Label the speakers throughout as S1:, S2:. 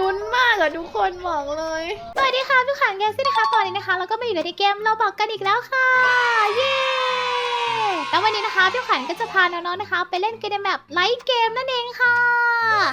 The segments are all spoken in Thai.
S1: ลุ้นมากอะทุกคนบอกเลย
S2: สวัสดีค่ะพี่ขันแกซี่นะคะตอนนี้นะคะเราก็มาอยู่ในเกมเราบอกกันอีกแล้วค่ะ เย้แล้ววันนี้นะคะพี่ขันก็จะพาน้องๆนะคะ ไปเล่นเกมแบบไลท์เกมนั่นเองค่ะ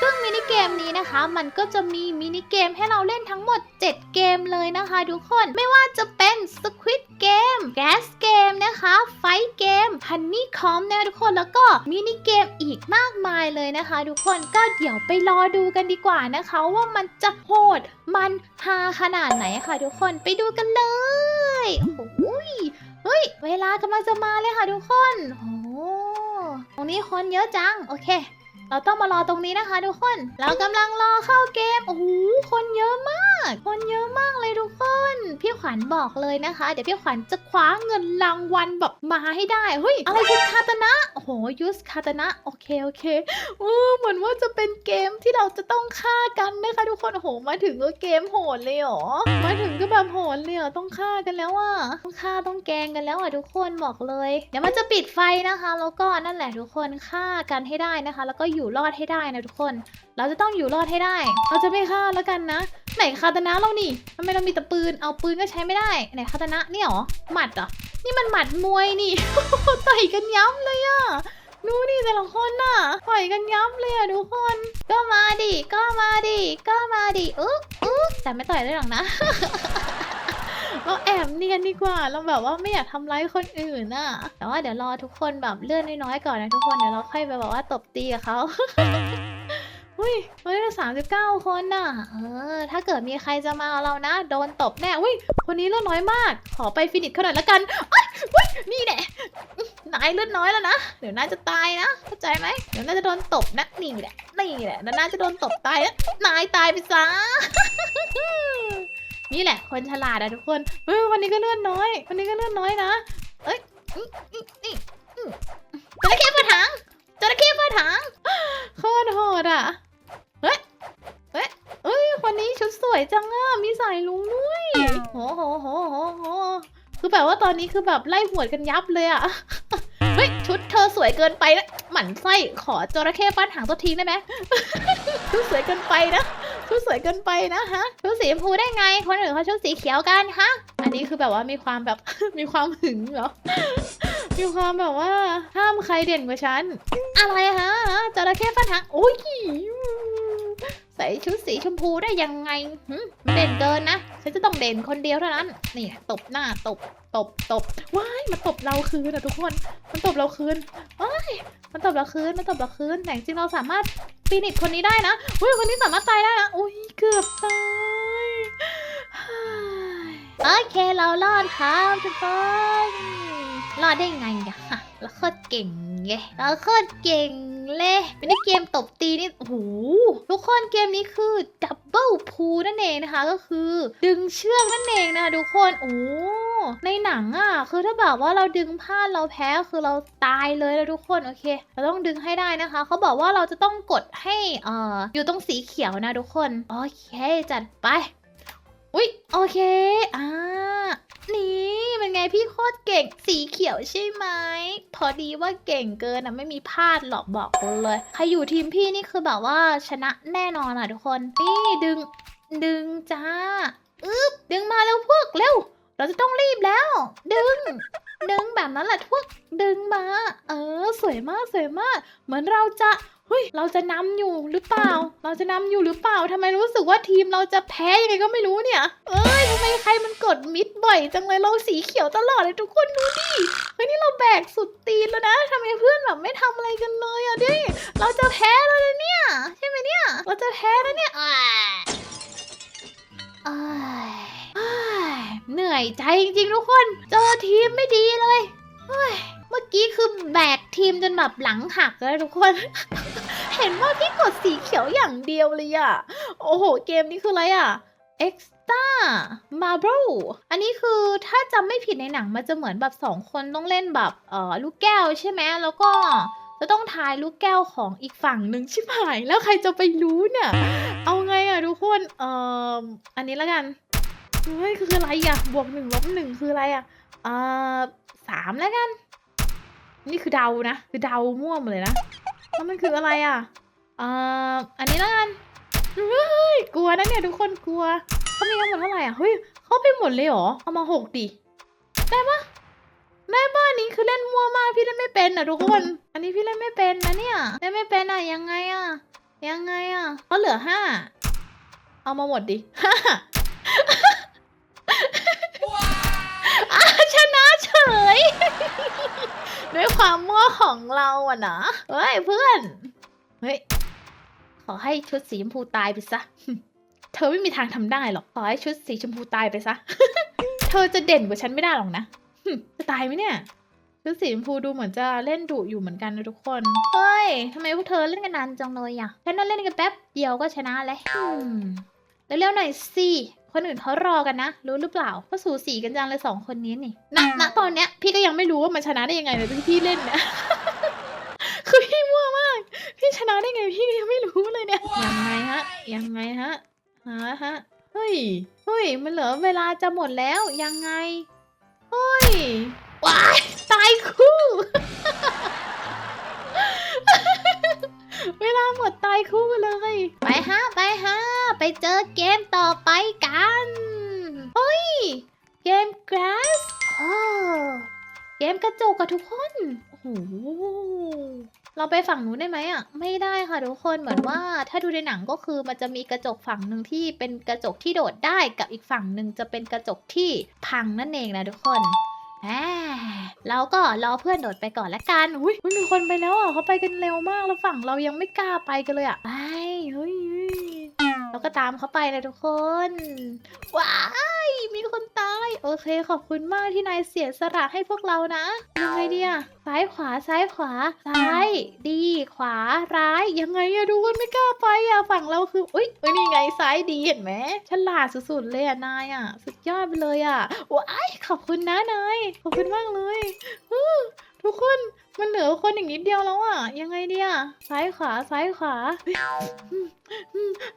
S2: ซึ่งมินิเกมนี้นะคะ มันก็จะมีมินิเกมให้เราเล่นทั้งหมด 7 เกมเลยนะคะทุกคนไม่ว่าจะเป็น Squid Game Gas Game นะคะ Fight Game Honeycomb นะทุกคนแล้วก็มินิเกมอีกมากมายเลยนะคะ ทุกคนก็เดี๋ยวไปรอดูกันดีกว่านะคะ ว่ามันจะโหดมันฮาขนาดไหนค่ะทุกคนไปดูกันเลยโอ้ยเฮ้ย เวลากำลังจะมาเลยค่ะทุกคนโอ้โหตรงนี้คนเยอะจัง โอเค เราต้องมารอตรงนี้นะคะทุกคน เรากำลังรอเข้าเกม โอ้โห คนเยอะมาก คนเยอะมากเลยทุกคน พี่ขวัญบอกเลยนะคะ เดี๋ยวพี่ขวัญจะคว้าเงินรางวัลแบบมาให้ได้ เฮ้ย อะไรคือคาตานะ โอ้โห ยูสคาตานะ โอเค โอเคเออเหมือนว่าจะเป็นเกมที่เราจะต้องฆ่ากันนะคะทุกคน โอ้โห มาถึงก็เกมโหดเลยหรอ มาถึงก็แบบโหดเลยหรอ ต้องฆ่ากันแล้วอะ ต้องฆ่าต้องแกงกันแล้วอะทุกคนบอกเลย เดี๋ยวมันจะปิดไฟนะคะ แล้วก็นั่นแหละทุกคนฆ่ากันให้ได้นะคะ แล้วก็อยู่รอดให้ได้นะทุกคน เราจะต้องอยู่รอดให้ได้ เราจะไม่ฆ่าแล้วกันนะ ไหนคาตานะเรานี่ทำไมเรามีแต่ปืน เอาปืนก็ใช้ไม่ได้ ไหนคาตานะนี่ยหรอ หมัดเหรอ นี่มันหมัดมวยนี่ ต่อยกันยับเลยอะดูดิแต่ละคนน่ะปล่อยกันยับเลยอะทุกคน ก็มาดิ ก็มาดิ ก็มาดิ อึ๊กอึ๊กแต่ไม่ต่อยได้หรอกนะ เราแอบเนียนดีกว่า เราแบบว่าไม่อยากทำร้ายคนอื่นน่ะ แต่ว่าเดี๋ยวรอทุกคนแบบเลื่อนน้อยๆก่อนนะทุกคน เดี๋ยวเราค่อยไปแบบว่าตบตีกับเขาอุ้ยเฮ้ยสามสิบเก้าคนน่ะ เออ ถ้าเกิดมีใครจะมาเรานะ โดนตบแน่ อุ้ย คนนี้เลือดน้อยมาก ขอไปฟินิชเขาหน่อยละกันเอ้ยอุ้ย นี่แหละนายเลือดน้อยแล้วนะ เดี๋ยวนายจะตายนะ เข้าใจไหม เดี๋ยวนายจะโดนตบนะ นี่แหละ นี่แหละแล้วนายจะโดนตบตายนะนายตายไปซะ นี่แหละ คนฉลาดอะทุกคนเฮ้ยวันนี้ก็เลือดน้อย วันนี้ก็เลือดน้อยนะ เอ้ยจระเข้เปิดถังจระเข้เปิดถังโคตรโหดอะเฮ้ยเฮ้ยเอ้ยคนนี้ชุดสวยจังอะมีสายลุงด้วยโหโหโหโหโหคือแบบว่าตอนนี้คือแบบไล่หวดกันยับเลยอะเฮ้ยชุดเธอสวยเกินไปนะหมั่นไส้ขอจระเข้ฟาดหางตัวทีได้ไหมชุดสวยเกินไปนะ ชุดสวยเกินไปนะฮะชุดสีชมพูได้ไง คนอื่นเขาชุดสีเขียวกันฮะ อันนี้คือแบบว่ามีความแบบ มีความหึงเหรอ มีความแบบว่าห้ามใครเด่นกว่าฉัน อะไรฮะจระเข้ฟันหางโอ้ย ใส่ชุดสีชมพูได้ยังไงหึเด่นเกินนะ ฉันจะต้องเด่นคนเดียวเท่านั้น นี่ตบหน้าตบ ตบ ตบ ว้ายมันตบเราคืนอะทุกคน มันตบเราคืนว้ายมันตบเราคืน มันตบเราคืน แต่จริงๆเราสามารถฟินิชคนนี้ได้นะ อุ้ยคนนี้สามารถตายได้นะ อุ้ยเกือบตายโอเคเรารอดครับทุกคน รอดได้ไงอะฮะเราโคตรเก่ง ไงเราโคตรเก่งเลยเป็นเกมตบตีนี่โอ้โหทุกคนเกมนี้คือดับเบิลพูนั่นเองนะคะก็คือ ดึงเชือกนั่นเองนะคะทุกคนโอ้ในหนังอะคือถ้าแบบว่าเราดึงพลาดเราแพ้คือเราตายเลยแล้วทุกคนโอเค เราต้องดึงให้ได้นะคะเขาบอกว่าเราจะต้องกดให้อ่ออยู่ตรงสีเขียวนะทุกคน โอเคจัดไป อุ๊ยโอเคอ่า นี่เป็นไงพี่โคตรเก่งสีเขียวใช่ไหมพอดีว่าเก่งเกินอะไม่มีพลาดหรอกบอกเลย ใครอยู่ทีมพี่นี่คือแบบว่าชนะแน่นอนอะทุกคน นี่ดึง ดึงจ้าอึ๊บดึงมาเร็วพวกเร็ว เราจะต้องรีบแล้ว ดึง ดึงแบบนั้นแหละพวกดึงมา เออ สวยมากสวยมาก เหมือนเราจะ เฮ้ย เราจะนำอยู่หรือเปล่า เราจะนำอยู่หรือเปล่าทำไมรู้สึกว่าทีมเราจะแพ้ยังไงก็ไม่รู้เนี่ย เอ้ยทำไมใครมันกดมิดบ่อยจังเลยเราสีเขียวตลอดเลยทุกคนดูดิเฮ้ยนี่เราแบกสุดตีนแล้วนะทำไมเพื่อนแบบไม่ทำอะไรกันเลยอะดิเราจะแพ้แล้วนะเนี่ย ใช่ไหมเนี่ย เราจะแพ้แล้วเนี่ยอ้าอ้าอ้าเหนื่อยใจจริงๆทุกคน เจอทีมไม่ดีเลยเฮ้ยเมื่อกี้คือแบกทีมจนแบบหลังหักแล้วทุกคน เห็นว่าพี่กดสีเขียวอย่างเดียวเลยอะโอ้โห เกมนี้คืออะไรอะ Extra Marble อันนี้คือถ้าจำไม่ผิดในหนังมันจะเหมือนแบบสองคนต้องเล่นแบบเออลูกแก้วใช่ไหมแล้วก็จะต้องทายลูกแก้วของอีกฝั่งหนึ่งชิบหายแล้วใครจะไปรู้เนี่ย เอาไงอะทุกคนเอ่ออันนี้แล้วกันเฮ้ยคืออะไรอะบวกหนึ่งลบหนึ่งคืออะไรอะเอ่อสามแล้วกัน นี่คือเดานะ คือเดามั่วหมดเลยนะ แล้วมันคืออะไรอะเอ่ออันนี้แล้วกันเฮ้ยกลัว
S1: นะเนี่ยทุกคนกลัวเขามีทั้งหมดเท่าไหร่อะเฮ้ยเขาไปหมดเลยเหรอเอามาหกดิได้ปะได้ปะอันนี้คือเล่นมั่วมากพี่เล่นไม่เป็นอะทุกคน อันนี้พี่เล่นไม่เป็นนะเนี่ยเล่นไม่เป็นอะยังไงอะยังไงอะเขาเหลือห้าเอามาหมดดิห้าชนะเฉย ด้วยความมั่วของเราอะนะเฮ้ยเพื่อน เฮ้ย ขอให้ชุดสีชมพูตายไปซะ เธอไม่มีทางทำได้หรอก ขอให้ชุดสีชมพูตายไปซะ เธอจะเด่นกว่าฉันไม่ได้หรอกนะ จะตายไหมเนี่ยชุดสีชมพูดูเหมือนจะเล่นดุอยู่เหมือนกันนะทุกคน เฮ้ยทำไมพวกเธอเล่นกันนานจังเลยอะฉันนั่นเล่นกันแป๊บเดียวก็ชนะแล้วเร็วๆหน่อยสิ คนอื่นเขารอกันนะ รู้หรือเปล่าก็สูสีกันจังเลยสองคนนี้นี่ณณตอนเนี้ยพี่ก็ยังไม่รู้ว่ามันชนะได้ยังไงเลยที่พี่เล่นเนี่ยคือพี่มั่วมาก พี่ชนะได้ไงพี่ยังไม่รู้เลยเนี่ยยังไงฮะ ยังไงฮะฮะฮะเฮ้ยเฮ้ยมันเหลือเวลาจะหมดแล้วยังไงเฮ้ยว้ายตายคู่ เวลาหมดตายคู่เลย ไปฮะไปฮะไปเจอเกมต่อไปกันเฮ้ย เกม Grass โอ้เกมกระจกกับทุกคนโอ้โหเราไปฝั่งนู้นได้ไหมอะ ไม่ได้ค่ะทุกคนเหมือนว่าถ้าดูในหนังก็คือมันจะมีกระจกฝั่งหนึ่งที่เป็นกระจกที่โดดได้กับอีกฝั่งหนึ่งจะเป็นกระจกที่พังนั่นเองนะทุกคน แหมเราก็รอเพื่อนโดดไปก่อนละกันอุ้ยมีคนไปแล้วอะเขาไปกันเร็วมากแล้วฝั่งเรายังไม่กล้าไปกันเลยอะไปเฮ้ยเราก็ตามเขาไปเลยทุกคน ว้าย มีคน โอเค ขอบคุณมากที่นายเสียสละให้พวกเรานะยังไงดีอะซ้ายขวาซ้ายขวา ซ้าย ดี ขวาร้ายยังไงอะดูกันไม่กล้าไปอะฝั่งเราคืออุ้ยเอ้ยนี่ไงซ้ายดีเห็นไหมฉลาดสุดๆเลยอะนายอะสุดยอดไปเลยอะว้ายขอบคุณนะนายขอบคุณมากเลย ลือคนอีกนิดเดียวแล้วอะยังไงดีอะซ้ายขวาซ้ายขวา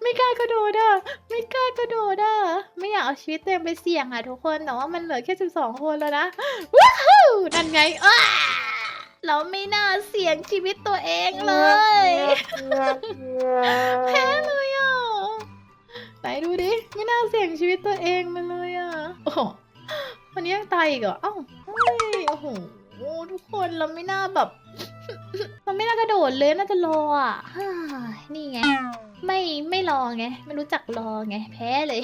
S1: ไม่กล้ากระโดดอะไม่กล้ากระโดดอะ ไม่อยากเอาชีวิตเตัวเองไปเสี่ยงอะทุกคนแต่ว่ามันเหลือแค่ 12 คนแล้วนะว้าวนั่นไงอ้าเราไม่น่าเสี่ยงชีวิตตัวเองเลยแพ้เลยอะไหนดูดิไม่น่าเสี่ยงชีวิตตัวเองมาเลยอะโอ้โหวันนี้ยังตายอีกเหรอเอ้าเฮ้โอ้ โหทุกคนเราไม่น่าแบบ เราไม่น่ากระโดดเลยน่าจะรออะนี่ไง ไม่ไม่รอไง ไม่รู้จักรอไง แพ้เลย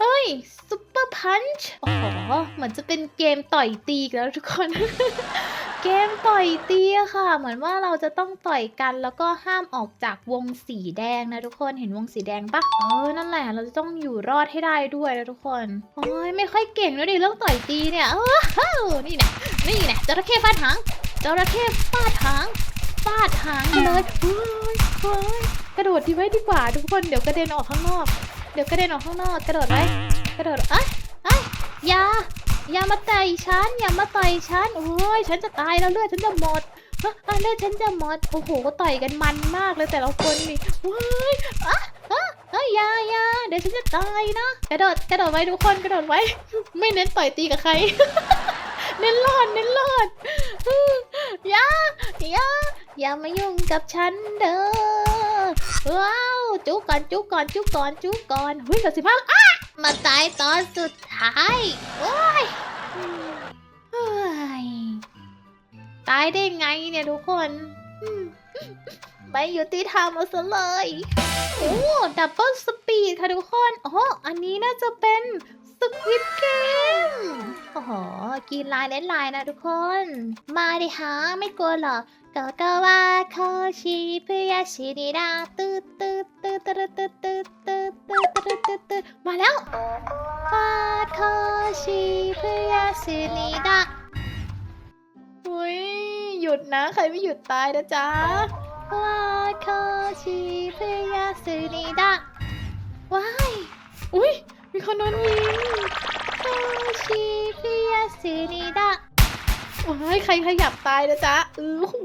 S1: เฮ้ยซุปเปอร์พันช์โอ้โหเหมือนจะเป็นเกมต่อยตีกแล้วทุกคนเกมต่อยตีอะค่ะ เหมือนว่าเราจะต้องต่อยกันแล้วก็ห้ามออกจากวงสีแดงนะทุกคนเห็นวงสีแดงปะเออนั่นแหละเราจะต้องอยู่รอดให้ได้ด้วยนะทุกคนโอ้ยไม่ค่อยเก่งแล้วดิเรื่องต่อยตีเนี่ยเออเฮ้านี่แนะ นี่แนะจระเข้ฟาดหางจระเข้ฟาดหางฟาดหางเลยเฮ้ยเฮ้ยกระโดดดีไว้ดีกว่าทุกคนเดี๋ยวกระเด็นออกข้างนอก เดี๋ยวกระเด็นออกข้างนอก กระโดดไว้กระโดดอ้ยเอ้ยอย่าอย่ามาต่อยฉันอย่ามาต่อยฉันโอ้ยฉันจะตายแล้วเลือดฉันจะหมดเฮ้ยเลือดฉันจะหมดโอ้โหต่อยกันมันมากเลยแต่ละคนนี่ว้ายอะอะเอ้ยอย่าอย่าเดี๋ยวฉันจะตายนะ กระโดดกระโดดไว้ทุกคนกระโดดไว้ ไม่เน้นต่อยตีกับใคร เน้นรอดเน้นรอดอย่าอย่าอย่ามายุ่งกับฉันเด้อว้าวจุกก่อนจุกก่อนจุกก่อนจุกก่อนเฮ้ยเหลือสิบห้าอะมาตายตอนสุดท้ายโอ้ยตายได้ไงเนี่ยทุกคนไม่ยุติธรรมเอาซะเลย โอ้ ดับเบิลสปีดค่ะทุกคน อ๋อ อันนี้น่าจะเป็น สควิตเกมโอ้โหกินลายเล่นลายนะทุกคน มาดิฮะไม่กลัวหรอกก็ก็ว่าโคชิเพื่อชินิดาตืดตืดตืดตืดตืดตืดตืดตืดตืดตืดตืดมาแล้วฟาดโคชิเพื่อชินิดาอุ้ยหยุดนะ ใครไม่หยุดตายนะจ๊ะฟาดโคชิเพื่อชินิดาว้ายอุ้ย มีคนโดนยิงโคชิเพื่อชินิดาว้ายใครขยับตายนะจ๊ะเออหู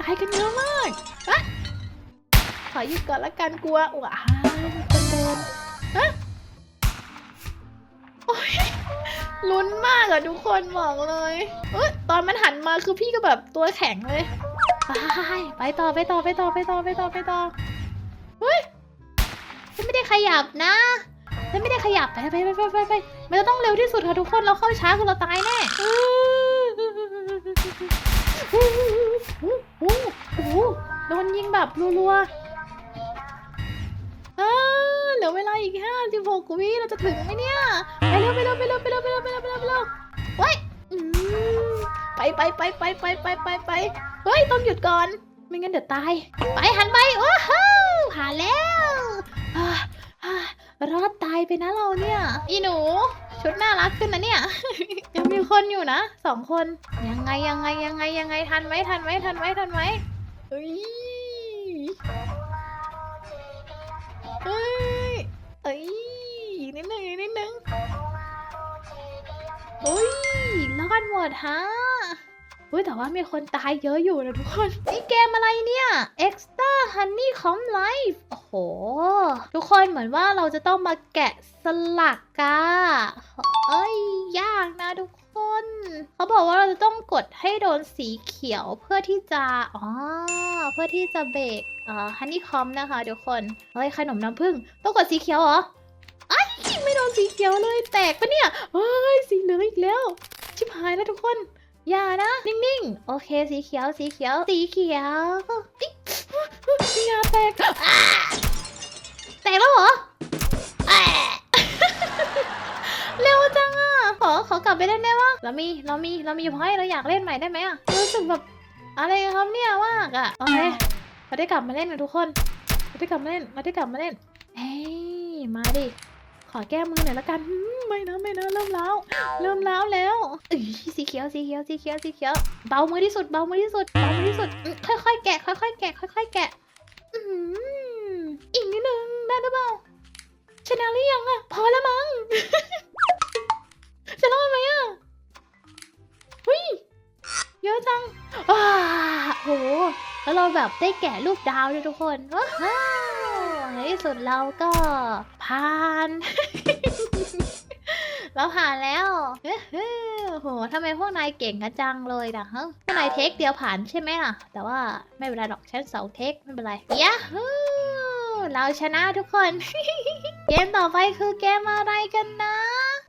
S1: ตายกันเยอะมากอะขอหยุดก่อนละกันกลัวว้ายมีคนเดินฮะโอ้ยลุ้นมากอะทุกคนบอกเลยเอ้ยตอนมันหันมาคือพี่ก็แบบตัวแข็งเลยไปไปต่อไปต่อไปต่อไปต่อไปต่อไปต่อเฮ้ยฉันไม่ได้ได้ขยับนะ ฉันไม่ได้ขยับไปไปไปไปไปไปมันจะต้องเร็วที่สุดค่ะทุกคนเราเข้าช้าคือเราตายแน่โอ้โหโอ้โหโดนยิงแบบรัวๆเหลือเวลาอีกห้าสิบหกวิเราจะถึงไหมเนี่ย ไปเร็วไปเร็วไปเร็วไปเร็วไปเร็วไปเร็วไปเร็วไปเร็วเฮ้ยไปไปไปไปไปไปไปไปเฮ้ยต้องหยุดก่อน ไม่งั้นเดี๋ยวตาย ไปหันไปโอ้โหผ่าแล้ว รอดตายไปนะเราเนี่ย อีหนู ชุดน่ารักขึ้นนะเนี่ย ยังมีคนอยู่นะสองคน ยังไงยังไงยังไงยังไงทันไหมทันไหมทันไหมทันไหมเฮ้ยเฮ้ยเอ้ยอีกนิดนึงอีกนิดนึงเฮ้ยรอดหมดฮะ เฮ้ยแต่ว่ามีคนตายเยอะอยู่นะทุกคน นี่เกมอะไรเนี่ย Extra Honey Com Life โอ้โห ทุกคนเหมือนว่าเราจะต้องมาแกะสลักกาเอ้ย ยากนะทุกคนเขาบอกว่าเราจะต้องกดให้โดนสีเขียวเพื่อที่จะ อ๋อ เพื่อที่จะเบรกเอ่อฮันนี่คอมนะคะทุกคน เฮ้ย ขนมน้ำผึ้งต้องกดสีเขียวเหรอไอ้ไม่โดนสีเขียวเลยแตกปะเนี่ย เฮ้ย สีเหลืองอีกแล้ว ชิบหายแล้วทุกคน อย่านะ นิ่งๆ โอเคสีเขียวสีเขียวสีเขียวอิ๊ะอย่าแตกแตกแล้วเหรอเร็วจังอะขอขอกลับไปเล่นได้ปะเรามีเรามีเรามีพอยเราอยากเล่นใหม่ได้ไหมอะรู้สึกแบบอะไรครับเนี่ยมากอะโอเคเราได้กลับมาเล่นนะทุกคนเราได้กลับมาเล่นเราได้กลับมาเล่นเฮ้ยมาดิขอแก้มือหน่อยละกันหื ไม่นะไม่นะเริ่มแล้วเริ่มแล้วแล้วเอ้ยสีเขียวสีเขียวสีเขียวสีเขียวเบามือที่สุดเบามือที่สุดเบามือที่สุดอืมค่อยๆแกะ ค่อยๆแกะ ค่อยๆแกะอืมอีกนิดนึงได้หรือเปล่าชนะหรือยังอะพอแล้วมั้งจะรอดไหมอะเฮ้ยเยอะจังว้าโหแล้วเราแบบได้แกะรูปดาวด้วยทุกคนว้าวในที่สุดเราก็ผ่าน เราผ่านแล้วเฮ้อโหทำไมพวกนายเก่งกันจังเลยนะฮะพวกนายเทคเดียวผ่านใช่ไหมอะแต่ว่าไม่เป็นไรหรอกฉันสองเทคไม่เป็นไรยะฮูเราชนะทุกคน เกมต่อไปคือเกมอะไรกันนะ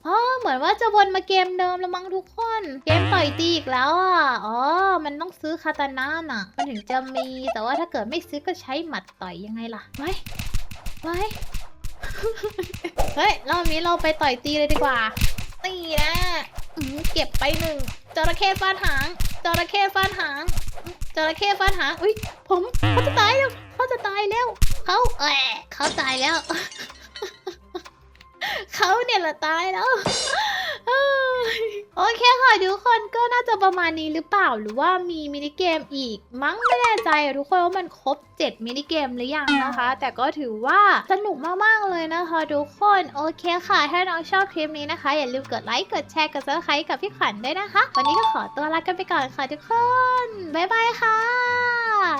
S1: อ๋อเหมือนว่าจะวนมาเกมเดิมล้วมั้งทุกคน เกมต่อยตีอีกแล้วอะ อ๋อ มันต้องซื้อคาตาน่าน่ะ มันถึงจะมี แต่ว่าถ้าเกิดไม่ซื้อก็ใช้หมัดต่อยยังไงล่ะ ไว้ ไว้ เฮ้ยรอบนี้เราไปต่อยตีเลยดีกว่า ตีนะอืมเก็บไปหนึ่งจระเข้ฟาดหางจระเข้ฟาดหางจระเข้ฟาดหางอุ้ยผมเขาจะตายแล้วเขาจะตายแล้วเขาแอะเขาตายแล้ว เขาเนี่ยแหละตายแล้ว โอเคค่ะทุกคนก็น่าจะประมาณนี้หรือเปล่าหรือว่ามีมินิเกมอีก มั้งไม่แน่ใจอะทุกคนว่ามันครบ 7 มินิเกมหรือยังนะคะ แต่ก็ถือว่าสนุกมากๆเลยนะคะทุกคนโอเคค่ะถ้าน้องชอบคลิปนี้นะคะ อย่าลืมกดไลค์กดแชร์กดซับสไครต์กับพี่ขวัญด้วยนะคะ วันนี้ก็ขอตัวลากันไปก่อนค่ะทุกคนบ๊ายบายค่ะ